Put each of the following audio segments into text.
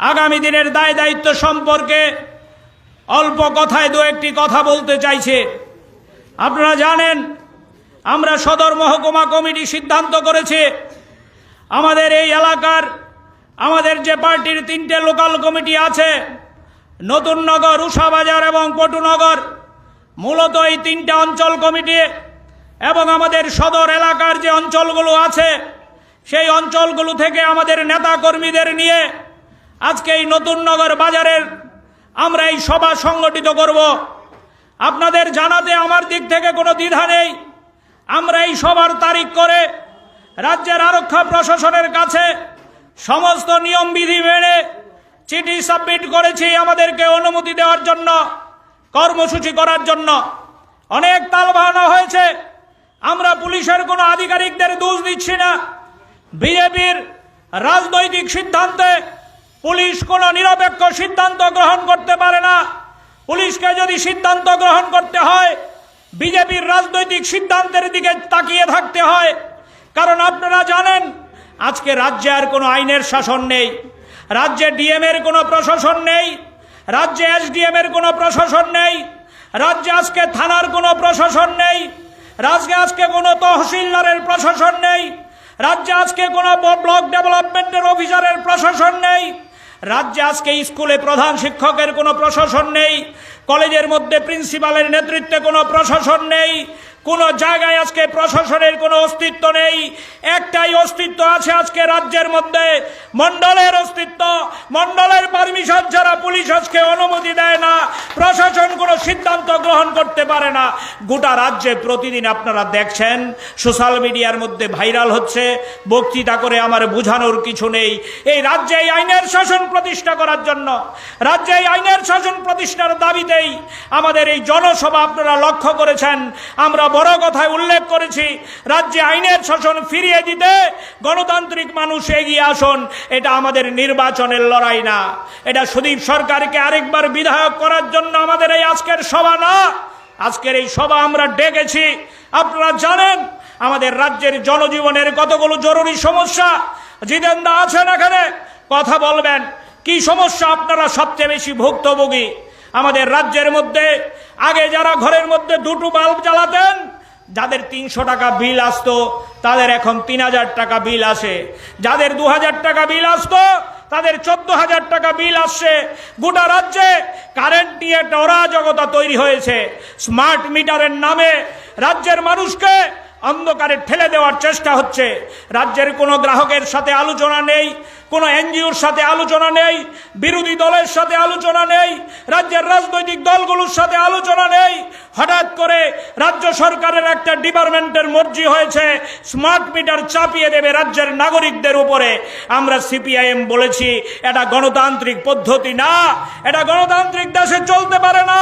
আগামী দিনের দায় দায়িত্ব সম্পর্কে অল্প কথায় দু একটি কথা বলতে চাইছে। আপনারা জানেন, আমরা সদর মহকুমা কমিটি সিদ্ধান্ত করেছে, আমাদের এই এলাকার, আমাদের যে পার্টির তিনটে লোকাল কমিটি আছে, নতুন নগর উষাবাজার এবং পটুনগর মূলত এই তিনটে অঞ্চল কমিটি এবং আমাদের সদর এলাকার যে অঞ্চলগুলো আছে, সেই অঞ্চলগুলো থেকে আমাদের নেতা কর্মীদের নিয়ে আজকে এই নতুন নগর বাজারের আমরা এই সভা সংগঠিত করব। আপনাদের জানাতে আমার দিক থেকে কোনো দ্বিধা নেই। আমরা এই সভার তারিখ করে রাজ্যের আরক্ষা প্রশাসনের কাছে সমস্ত নিয়মবিধি মেনে চিঠি সাবমিট করেছি আমাদেরকে অনুমতি দেওয়ার জন্য, কর্মসূচি করার জন্য। অনেক তাল বাহানা হয়েছে। আমরা পুলিশের কোনো আধিকারিকদের দোষ দিচ্ছি না। বিজেপির রাজনৈতিক সিদ্ধান্তে পুলিশ কোনো নিরপেক্ষ সিদ্ধান্ত গ্রহণ করতে পারে না। পুলিশকে যদি সিদ্ধান্ত গ্রহণ করতে হয়, বিজেপির রাজনৈতিক সিদ্ধান্তের দিকে তাকিয়ে থাকতে হয়। কারণ আপনারা জানেন, আজকে রাজ্যে আর কোনো আইনের শাসন নেই। রাজ্যে ডিএম এর কোনো প্রশাসন নেই। রাজ্যে এসডিএম এর কোনো প্রশাসন নেই। রাজ্যে আজকে থানার কোনো প্রশাসন নেই। রাজ্যে আজকে কোনো তহসিলদারের প্রশাসন নেই। রাজ্যে আজকে কোনো ব্লক ডেভেলপমেন্টের অফিসারের প্রশাসন নেই। রাজ্যে আজকে স্কুলে প্রধান শিক্ষকের কোনো প্রশাসন নেই, কলেজের মধ্যে প্রিন্সিপালের নেতৃত্বে কোনো প্রশাসন নেই কোনো জায়গায় আজকে প্রশাসনের কোনো অস্তিত্ব নেই। একটাই অস্তিত্ব আছে আজকে রাজ্যের মধ্যে। মন্ডলের অস্তিত্ব। মন্ডলের পারমিশন ছাড়া পুলিশ আজকে অনুমতি দেয় না। প্রশাসন কোনো সিদ্ধান্ত গ্রহণ করতে পারে না। গোটা রাজ্যে প্রতিদিন আপনারা দেখছেন, সোশ্যাল মিডিয়ার মধ্যে ভাইরাল হচ্ছে। বক্তৃতা করে আমার বোঝানোর কিছু নেই। এই রাজ্যে আইনের শাসন প্রতিষ্ঠা করার জন্য, রাজ্যে আইনের শাসন প্রতিষ্ঠার দাবিতেই আমাদের এই জনসভা আপনারা লক্ষ্য করেছেন। আমরা বড় কথায় উল্লেখ করেছি, রাজ্যে আইনের শাসন ফিরিয়ে দিতে গণতান্ত্রিক মানুষ এগিয়ে আসুন, এটা আমাদের নির্বাচনের লড়াই না। এটা সুদীপ সরকারকে আরেকবার বিধায়ক করার জন্য আমাদের এই আজকের সভা না। আজকের এই সভা আমরা ডেকেছি। আপনারা জানেন, আমাদের রাজ্যের জনজীবনের কতগুলো জরুরি সমস্যা। জিতেন্দা আছেন এখানে, কথা বলবেন, কি সমস্যা আপনারা সবচেয়ে বেশি ভুক্তভোগী? আমাদের রাজ্যের মধ্যে, আগে যারা ঘরের মধ্যে দুটো বাল্ব জ্বালাতেন যাদের তিনশো টাকা বিল আসতো, তাদের এখন তিন হাজার টাকা বিল আসে। যাদের দু হাজার টাকা বিল আসতো, তাদের চোদ্দ হাজার টাকা বিল আসছে। গোটা রাজ্যে কারেন্ট নিয়ে একটা অরাজকতা তৈরি হয়েছে। স্মার্ট মিটারের নামে রাজ্যের মানুষকে অন্ধকারে ঠেলে দেওয়ার চেষ্টা হচ্ছে। রাজ্যের কোনো গ্রাহকের সাথে আলোচনা নেই, কোনো এনজিওর সাথে আলোচনা নেই, বিরোধী দলের সাথে আলোচনা নেই, রাজ্যের রাজনৈতিক দলগুলোর সাথে আলোচনা নেই। হঠাৎ করে রাজ্য সরকারের একটা ডিপার্টমেন্টের মর্জি হয়েছে, স্মার্ট মিটার চাপিয়ে দেবে রাজ্যের নাগরিকদের উপরে। আমরা সিপিআইএম বলেছি, এটা গণতান্ত্রিক পদ্ধতি না, এটা গণতান্ত্রিক দেশে চলতে পারে না।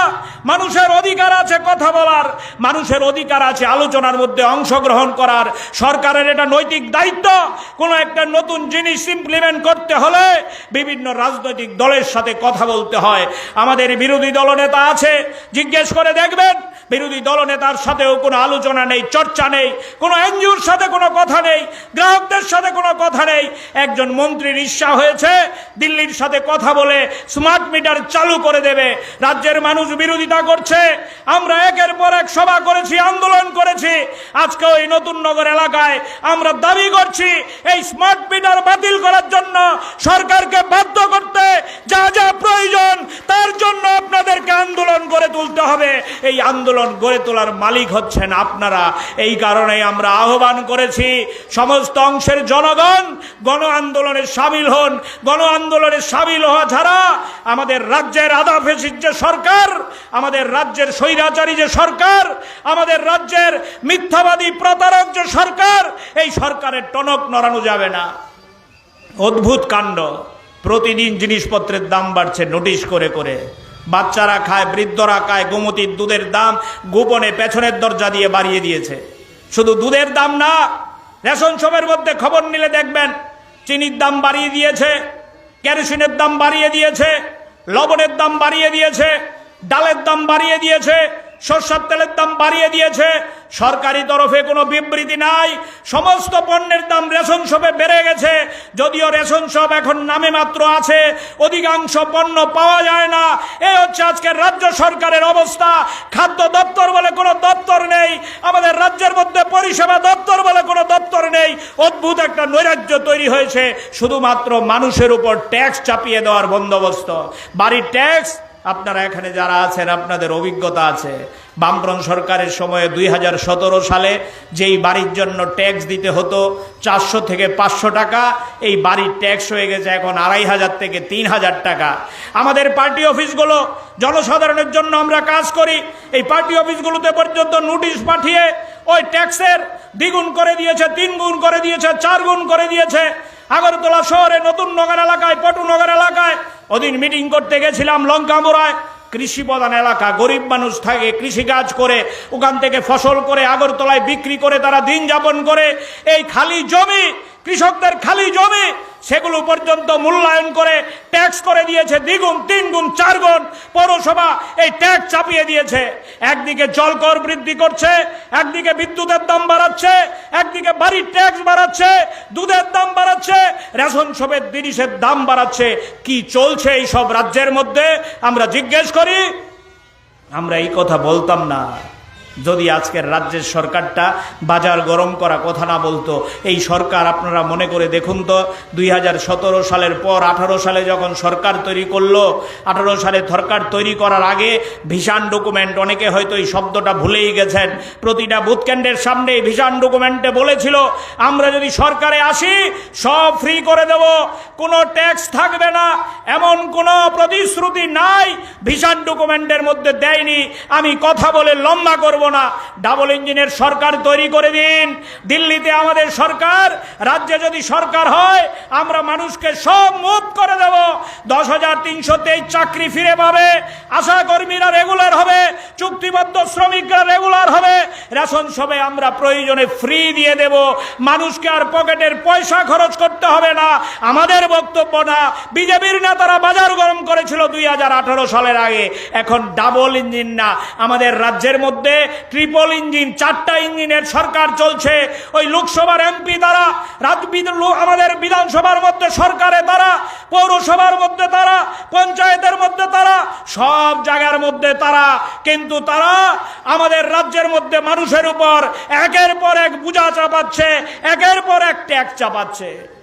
মানুষের অধিকার আছে কথা বলার, মানুষের অধিকার আছে আলোচনার মধ্যে অংশগ্রহণ করার সরকারের এটা নৈতিক দায়িত্ব। কোনো একটা নতুন জিনিস ইমপ্লিমেন্ট করতে হলে বিভিন্ন রাজনৈতিক দলের সাথে কথা বলতে হয়। আমাদের বিরোধী দলনেতা আছে, জিজ্ঞেস করে দেখবেন, বিরোধী দলনেতার সাথেও কোনো আলোচনা নেই, চর্চা নেই, কোনো এনজিওর সাথে কোনো কথা নেই, গ্রাহকদের সাথে কোনো কথা নেই। একজন মন্ত্রীর ইচ্ছা হয়েছে, দিল্লির সাথে কথা বলে স্মার্ট মিটার চালু করে দেবে। রাজ্যের মানুষ বিরোধিতা করছে, আমরা একের পর এক সভা করেছি, আন্দোলন করেছি। আজকে ওই নতুন নগর এলাকায় আমরা দাবি করছি, এই স্মার্ট মিটার বাতিল করার জন্য সরকারকে বাধ্য করতে যা যা প্রয়োজন, তার জন্য আপনাদেরকে আন্দোলন করে তুলতে হবে। এই আন্দোলন গড়ে তোলার মালিক হচ্ছেন আপনারা। এই কারণে আমরা আহ্বান করেছি, সমস্ত অংশের জনগণ গণ আন্দোলনে সামিল হন। গণ আন্দোলনে সামিল হওয়া ছাড়া আমাদের রাজ্যের আধা ফেসির যে সরকার, আমাদের রাজ্যের স্বৈরাচারী যে সরকার, আমাদের রাজ্যের মিথ্যাবাদী প্রতারক যে সরকার, এই সরকারের টনক নড়ানো যাবে না। অদ্ভুত কাণ্ড। প্রতিদিন জিনিসপত্রের দাম বাড়ছে নোটিশ করে করে। বাচ্চারা খায়, বৃদ্ধরা খায়, গোমতির দুধের দাম গোপনে পেছনের দরজা দিয়ে বাড়িয়ে দিয়েছে। শুধু দুধের দাম না, রেশন শপের মধ্যে খবর নিলে দেখবেন, চিনির দাম বাড়িয়ে দিয়েছে, কেরোসিনের দাম বাড়িয়ে দিয়েছে, লবণের দাম বাড়িয়ে দিয়েছে, ডালের দাম বাড়িয়ে দিয়েছে সর্ষার তেলের দাম বাড়িয়ে দিয়েছে। সরকারি তরফে কোনো বিবৃতি নাই। সমস্ত পণ্যের দাম রেশন শপে বেড়ে গেছে। যদিও রেশন শপ এখন নামে মাত্র আছে, অধিকাংশ পণ্য পাওয়া যায় না। এই হচ্ছে আজকের রাজ্য সরকারের অবস্থা। খাদ্য দপ্তর বলে কোনো দপ্তর নেই। আমাদের রাজ্যের মধ্যে পরিষেবা দপ্তর বলে কোনো দপ্তর নেই। অদ্ভুত একটা নৈরাজ্য তৈরি হয়েছে। শুধুমাত্র মানুষের উপর ট্যাক্স চাপিয়ে দেওয়ার বন্দোবস্ত। বাড়ির ট্যাক্স আপনারা এখানে যারা আছেন, আপনাদের অভিজ্ঞতা আছে। বামফ্রন্ট সরকারের সময়ে দুই হাজার সতেরো সালে যেই বাড়ির জন্য ট্যাক্স দিতে হতো চারশো থেকে পাঁচশো টাকা, এই বাড়ির ট্যাক্স হয়ে গেছে এখন আড়াই হাজার থেকে তিন হাজার টাকা। আমাদের পার্টি অফিসগুলো জনসাধারণের জন্য আমরা কাজ করি। এই পার্টি অফিসগুলোতে পর্যন্ত নোটিশ পাঠিয়ে ওই ট্যাক্সের দ্বিগুণ করে দিয়েছে তিন গুণ করে দিয়েছে চার গুণ করে দিয়েছে। আগরতলা শহরে নতুন নগর এলাকায় পটুনগর এলাকায়। ওদিন মিটিং করতে গেছিলাম লঙ্কামোড়ায়। কৃষি প্রধান এলাকা, গরিব মানুষ থাকে কৃষিকাজ করে, ওখান থেকে ফসল করে, আগরতলায় বিক্রি করে, তারা দিন যাপন করে। এই খালি জমি কৃষকদের খালি জমি, সেগুলো পর্যন্ত মূল্যায়ন করে ট্যাক্স করে দিয়েছে দ্বিগুণ তিন গুণ, চার গুণ। পৌরসভা এই ট্যাক্স চাপিয়ে দিয়েছে। একদিকে জল কর বৃদ্ধি করছে, একদিকে বিদ্যুতের দাম বাড়াচ্ছে, একদিকে বাড়ির ট্যাক্স বাড়াচ্ছে, দুধের দাম বাড়াচ্ছে, রেশন সবের জিনিসের দাম বাড়াচ্ছে। কি চলছে এই সব রাজ্যের মধ্যে? আমরা জিজ্ঞেস করি, আমরা এই কথা বলতাম না। যদি আজকের রাজ্যের সরকারটা বাজার গরম করা কথা না বলতো, এই সরকার আপনারা মনে করে দেখুন তো, দুই হাজার সতেরো সালের পর আঠারো সালে যখন সরকার তৈরি করল, আঠারো সালে সরকার তৈরি করার আগে ভিসান ডকুমেন্ট, অনেকে হয়তো এই শব্দটা ভুলেই গেছেন, প্রতিটা বুথ কেন্দ্রের সামনে এই ভিসান ডকুমেন্টে বলেছিল, আমরা যদি সরকারে আসি, সব ফ্রি করে দেব, কোনো ট্যাক্স থাকবে না, এমন কোনো প্রতিশ্রুতি নাই ভিসান ডকুমেন্টের মধ্যে দেয়নি, আমি কথা বলে লম্বা করব না। ডাবল ইঞ্জিনের সরকার তৈরি করে দিন। দিল্লিতে আমাদের সরকার, রাজ্যে যদি সরকার হয়, আমরা মানুষকে সব মুভ করে দেব। দশ হাজার তিনশো চাকরি ফিরে পাবে। আশা কর্মীরা রেগুলার হবে। চুক্তিবদ্ধ শ্রমিকরা রেগুলার হবে। রেশন সবে আমরা প্রয়োজনে ফ্রি দিয়ে দেব। মানুষকে আর পকেটের পয়সা খরচ করতে হবে না। আমাদের বক্তব্য না। বিজেপির নেতারা বাজার গরম করেছিল দুই হাজার আঠারো সালের আগে। এখন ডাবল ইঞ্জিন না। আমাদের রাজ্যের মধ্যে ট্রিপল ইঞ্জিন চারটা ইঞ্জিনের সরকার চলছে। ওই লোকসভার এমপি দ্বারা বিদ- আমাদের বিধানসভার মধ্যে সরকারে তারা, পৌরসভার মধ্যে তারা, পঞ্চায়েতের মধ্যে তারা, সব জায়গার মধ্যে তারা। কিন্তু তারা আমাদের রাজ্যের মধ্যে মানুষের উপর একের পর এক বোঝা চাপাচ্ছে, একের পর এক ট্যাক্স চাপাচ্ছে।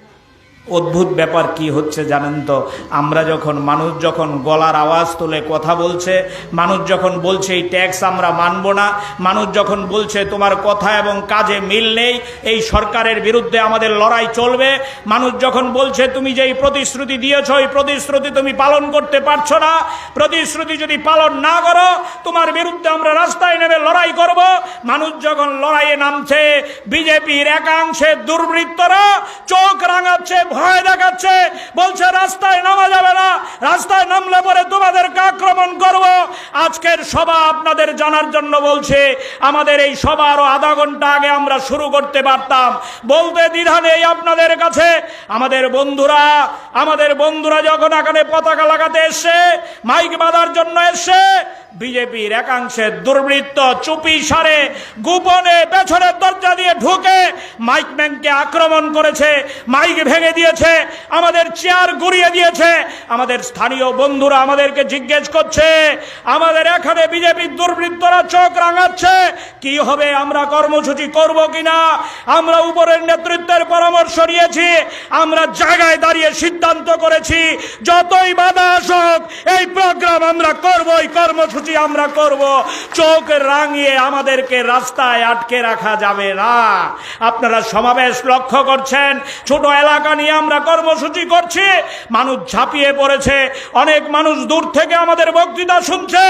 অদ্ভুত ব্যাপার কি হচ্ছে জানেন তো? আমরা যখন, মানুষ যখন গলার আওয়াজ তুলে কথা বলছে, মানুষ যখন বলছে এই ট্যাক্স আমরা মানব না, মানুষ যখন বলছে তোমার কথা এবং কাজে মিল নেই, এই সরকারের বিরুদ্ধে আমাদের লড়াই চলবে, মানুষ যখন বলছে তুমি যেই প্রতিশ্রুতি দিয়েছ, এই প্রতিশ্রুতি তুমি পালন করতে পারছ না, প্রতিশ্রুতি যদি পালন না করো, তোমার বিরুদ্ধে আমরা রাস্তায় নেমে লড়াই করব। মানুষ যখন লড়াইয়ে নামছে, বিজেপির একাংশে দুর্বৃত্তরা চোখ রাঙাচ্ছে ভয় দেখাচ্ছে, বলছে, রাস্তায় নামা যাবে না, রাস্তায় নামলে পরে তোমাদেরকে আক্রমণ করব। আজকের সভা আপনাদের জানার জন্য বলছে, আমাদের এই সভা আরও আধা ঘণ্টা আগে আমরা শুরু করতে পারতাম। বলতে দ্বিধা নেই আপনাদের কাছে। আমাদের বন্ধুরা আমাদের বন্ধুরা যখন এখানে পতাকা লাগাতে এসছে, মাইক বাঁধার জন্য এসছে বিজেপির একাংশের দুর্বৃত্ত চুপি সারে গোপনে পেছনের দরজা দিয়ে ঢুকে মাইক ম্যানকে আক্রমণ করেছে, মাইক ভেঙে দিয়েছে, আমাদের চেয়ার গুড়িয়ে দিয়েছে, আমাদের স্থানীয় বন্ধুরা আমাদেরকে জিজ্ঞেস করছে, আমাদের এখানে বিজেপির দুর্বৃত্তরা চোখ রাঙাচ্ছে, কি হবে, আমরা কর্মসূচি করব কিনা? আমরা উপরের নেতৃত্বের পরামর্শ নিয়েছি, আমরা জায়গায় দাঁড়িয়ে সিদ্ধান্ত করেছি, যতই বাধা আসুক, এই প্রোগ্রাম আমরা করব এই কর্মসূচি আমরা করব, চোখ রাঙিয়ে আমাদেরকে রাস্তায় আটকে রাখা যাবে না। আপনারা সমাবেশ লক্ষ্য করছেন, ছোট এলাকা নিয়ে আমরা কর্মসূচি করছি, মানুষ ঝাঁপিয়ে পড়েছে, অনেক মানুষ দূর থেকে আমাদের বক্তৃতা শুনছে,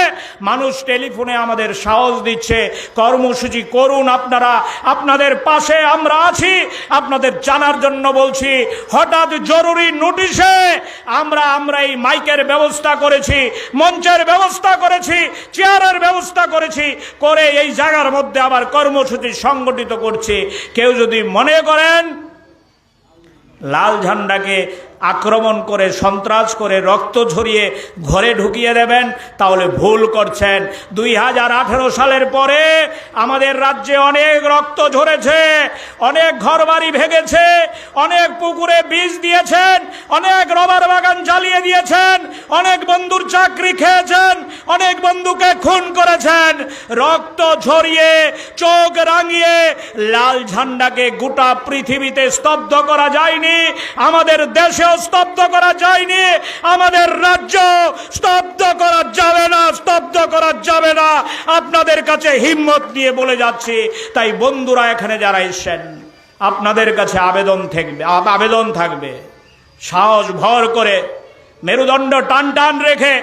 মানুষ টেলিফোনে আমাদের সাহস দিচ্ছে, কর্মসূচি করুন আপনারা, আপনাদের পাশে আমরা আছি, আপনাদের জানার জন্য বলছি, হঠাৎ জরুরি নোটিশে আমরা আমরা এই মাইকের ব্যবস্থা করেছি, মঞ্চের ব্যবস্থা করেছি চেয়ারের ব্যবস্থা করেছি, করে এই জায়গার মধ্যে আবার কর্মসূচি সংগঠিত করছে। কেউ যদি মনে করেন, লাল ঝান্ডাকে আক্রমণ করে, সন্ত্রাস করে, রক্ত ঝরিয়ে ঘরে ঢুকিয়ে দেবেন, তাহলে ভুল করছেন। দুই হাজার আঠেরো সালের পরে আমাদের রাজ্যে অনেক রক্ত ঝরেছে, অনেক ঘরবাড়ি ভেঙেছে, অনেক পুকুরে বীজ দিয়েছেন, অনেক রবার বাগান জ্বালিয়ে দিয়েছেন, অনেক বন্ধুর চাকরি খেয়েছেন, অনেক বন্ধুকে খুন করেছেন। রক্ত ঝরিয়ে, চোখ রাঙিয়ে লাল ঝান্ডাকে গোটা পৃথিবীতে স্তব্ধ করা যায়নি। আমাদের দেশেও স্তব্ধ করা যায়নি। আমাদের রাজ্য স্তব্ধ করা যাবে না, স্তব্ধ করা যাবে না। আপনাদের কাছে হিম্মত নিয়ে বলে যাচ্ছি, তাই বন্ধুরা এখানে যারা এসছেন, আপনাদের কাছে আবেদন থাকবে আবেদন থাকবে। সাহস ভর করে, মেরুদণ্ড টান টান রেখে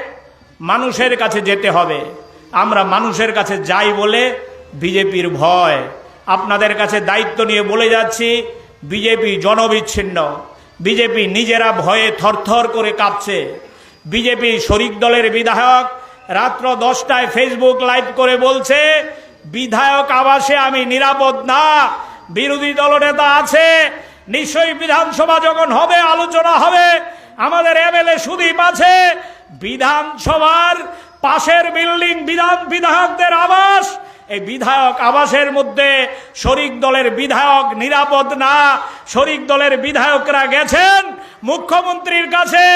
মানুষের কাছে যেতে হবে। আমরা মানুষের কাছে যাই বলে বিজেপির ভয়। আপনাদের কাছে দায়িত্ব নিয়ে বলে যাচ্ছি, বিজেপি জনবিচ্ছিন্ন। বিজেপি নিজেরা ভয়ে থরথর করে কাঁপছে। বিজেপি শরিক দলের বিধায়ক রাত্র দশটায় ফেসবুক লাইভ করে বলছে, বিধায়ক আবাসে আমি নিরাপদ না, বিরোধী দলনেতা আছে, নিশ্চয়ই বিধানসভা যখন হবে, আলোচনা হবে, আমাদের এমএলএ সুদীপ আছে, বিধানসভার পাশের বিল্ডিং বিধান বিধায়কদের আবাস এই বিধায়ক আবাসের মধ্যে শরিক দলের বিধায়ক নিরাপদ না। শরিক দলের বিধায়করা গেছেন মুখ্যমন্ত্রীর কাছে।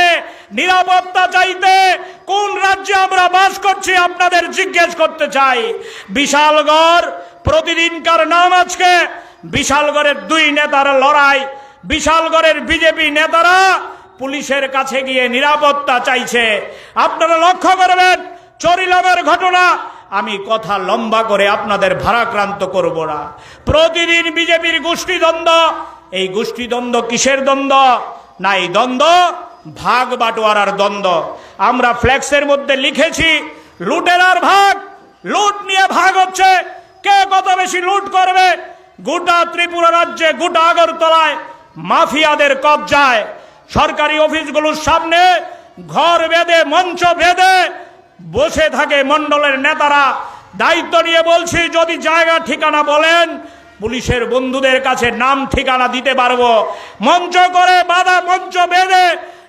নিরাপত্তা চাইতে কোন রাজ্যে আমরা বাস করছি আপনাদের জিজ্ঞেস করতে চাই। বিশালগড় প্রতিদিনকার নাম আজকে। বিশালগড়ের দুই নেতার লড়াই। বিশালগড়ের বিজেপি নেতারা পুলিশের কাছে গিয়ে নিরাপত্তা চাইছে। আপনারা লক্ষ্য করবেন, চরিলামের ঘটনা আমি কথা লম্বা করে আপনাদের ভারাক্রান্ত করব না। প্রতিদিন বিজেপির গোষ্ঠীদ্বন্দ্ব। এই গোষ্ঠীদ্বন্দ্ব কিসের দ্বন্দ্ব? না, এই দ্বন্দ্ব ভাগ বাটোয়ারার দ্বন্দ্ব। আমরা ফ্ল্যাক্সের মধ্যে লিখেছি, লুটেরার ভাগ, লুট নিয়ে ভাগ হচ্ছে। কে কত বেশি লুট করবে? গোটা ত্রিপুরা রাজ্যে, গোটা আগরতলায় মাফিয়াদের কবজায়। সরকারি অফিসগুলোর সামনে ঘর বেঁধে, মঞ্চ বেঁধে বসে থাকে মণ্ডলের নেতারা। দায়িত্ব নিয়ে বলছি, যদি জায়গা, ঠিকানা বলেন, পুলিশের বন্ধুদের কাছে নাম, ঠিকানা দিতে পারব। মঞ্চ করে বাধা, মঞ্চ বেঁধে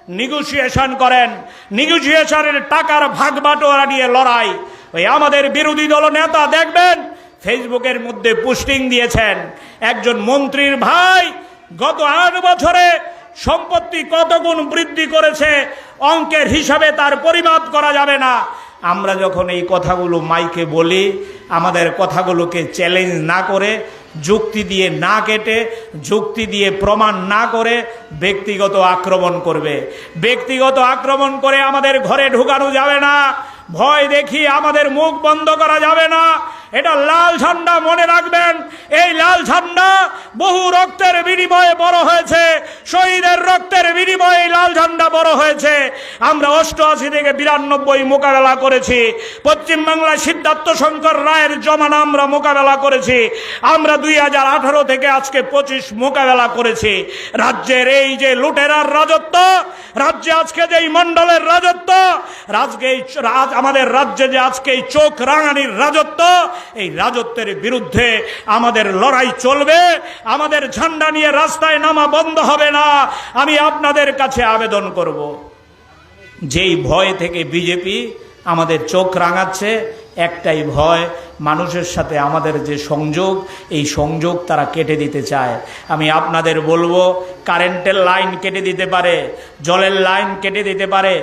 নিগোসিয়েশন করেন। নিগোসিয়েশনের টাকার ভাগ বাটোয়ারা নিয়ে লড়াই। ওই আমাদের বিরোধী দল নেতা দেখবেন, ফেসবুকের মধ্যে পোস্টিং দিয়েছেন। একজন মন্ত্রীর ভাই গত আট বছরে সম্পত্তি কত গুণ বৃদ্ধি করেছে, অঙ্কের হিসাবে তার পরিমাপ করা যাবে না। আমরা যখন এই কথাগুলো মাইকে বলি, আমাদের কথাগুলোকে চ্যালেঞ্জ না করে, যুক্তি দিয়ে না কেটে, যুক্তি দিয়ে প্রমাণ না করে ব্যক্তিগত আক্রমণ করবে। ব্যক্তিগত আক্রমণ করে আমাদের ঘরে ঢুকানো যাবে না, ভয় দেখি আমাদের মুখ বন্ধ করা যাবে না এটা লাল ঝান্ডা মনে রাখবেন। এই লাল ঝান্ডা বহু রক্তের বিনিময়ে বড় হয়েছে। শহীদের রক্তের বিনিময়ে এই লাল ঝান্ডা বড় হয়েছে। আমরা অষ্টআশি থেকে বিরানব্বই মোকাবেলা করেছি। পশ্চিমবাংলায় সিদ্ধার্থ শঙ্কর রায়ের জমানা আমরা মোকাবেলা করেছি। আমরা দুই হাজার আঠারো থেকে আজকে পঁচিশ মোকাবেলা করেছি। রাজ্যের এই যে লুটেরার রাজত্ব, রাজ্যে আজকে যে এই মণ্ডলের রাজত্ব রাজকে রাজ আমাদের রাজ্যে যে আজকে এই চোখ রাঙানির রাজত্ব এই রাজত্বের বিরুদ্ধে আমাদের লড়াই চলবে, আমাদের ঝান্ডা নিয়ে রাস্তায় নামা বন্ধ হবে না, আমি আপনাদের কাছে আবেদন করব। যেই ভয় থেকে বিজেপি আমাদের চোখ রাঙাচ্ছে, একটাই ভয় মানুষের সাথে আমাদের যে সংযোগ, এই সংযোগ তারা কেটে দিতে চায়। আমি আপনাদের বলব, কারেন্টের লাইন কেটে দিতে পারে, জলের লাইন কেটে দিতে পারে,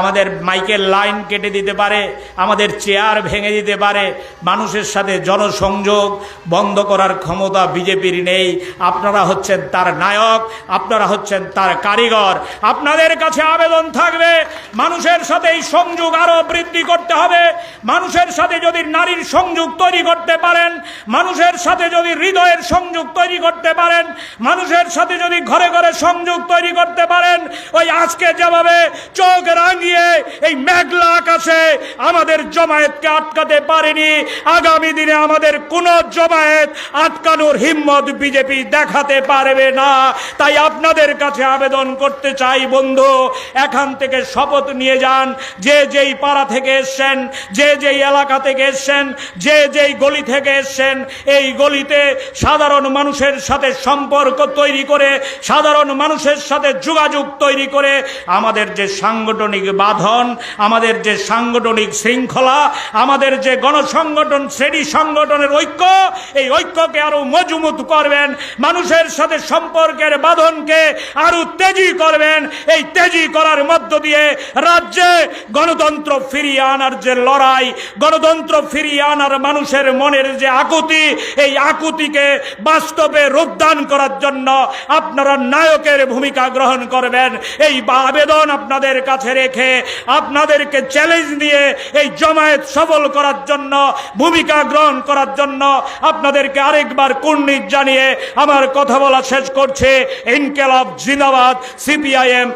আমাদের মাইকের লাইন কেটে দিতে পারে, আমাদের চেয়ার ভেঙে দিতে পারে, মানুষের সাথে জনসংযোগ বন্ধ করার ক্ষমতা বিজেপির নেই। আপনারা হচ্ছেন তার নায়ক, আপনারা হচ্ছেন তার কারিগর। আপনাদের কাছে আবেদন থাকবে, মানুষের সাথে এই সংযোগ আরও বৃদ্ধি করতে হবে। মানুষের সাথে যদি নারীর সংযোগ তৈরি করতে পারেন, মানুষের সাথে যদি হৃদয়ের সংযোগ তৈরি করতে পারেন, মানুষের সাথে যদি ঘরে ঘরে সংযোগ তৈরি করতে পারেন, ওই আজকে যেভাবে চোখ রাঙিয়ে এই মেঘলা আকাশে আমাদের জমায়েতকে আটকাতে পারেনি, আগামী দিনে আমাদের কোন জমায়েত আটকানোর হিম্মত বিজেপি দেখাতে পারবে না। তাই আপনাদের কাছে আবেদন করতে চাই বন্ধু, এখান থেকে শপথ নিয়ে যান, যে যেই পাড়া থেকে এসছেন, যে যেই এলাকা থেকে এসছেন, যে যেই গলি থেকে এসছেন, এই গলিতে সাধারণ মানুষের সাথে সম্পর্ক তৈরি করে, সাধারণ মানুষের সাথে যোগাযোগ তৈরি করে, আমাদের যে সাংগঠনিক বাঁধন, আমাদের যে সাংগঠনিক শৃঙ্খলা, আমাদের যে গণসংগঠন, শ্রেণি সংগঠনের ঐক্য, এই ঐক্যকে আরও মজবুত করবেন, মানুষের সাথে সম্পর্কের বাঁধনকে আরও তেজি করবেন, এই তেজি করার মধ্য দিয়ে রাজ্যে গণতন্ত্র ফিরিয়ে আনার যে লড়াই, গণতন্ত্র ফিরিয়ে আনার মানুষের মনের যে আকুতি, এই আকুতিকে বাস্তবে রূপদান করার জন্য আপনারা নায়কের ভূমিকা গ্রহণ করবেন। এই আবেদন আপনাদের কাছে রেখে আপনাদেরকে চ্যালেঞ্জ দিয়ে এই জমায়েত সফল করার জন্য, ভূমিকা গ্রহণ করার জন্য আপনাদেরকে আরেকবার কুর্নিশ জানিয়ে আমার কথা বলা শেষ করছে। ইনকেলাব জিন্দাবাদ, সিপিআইএম।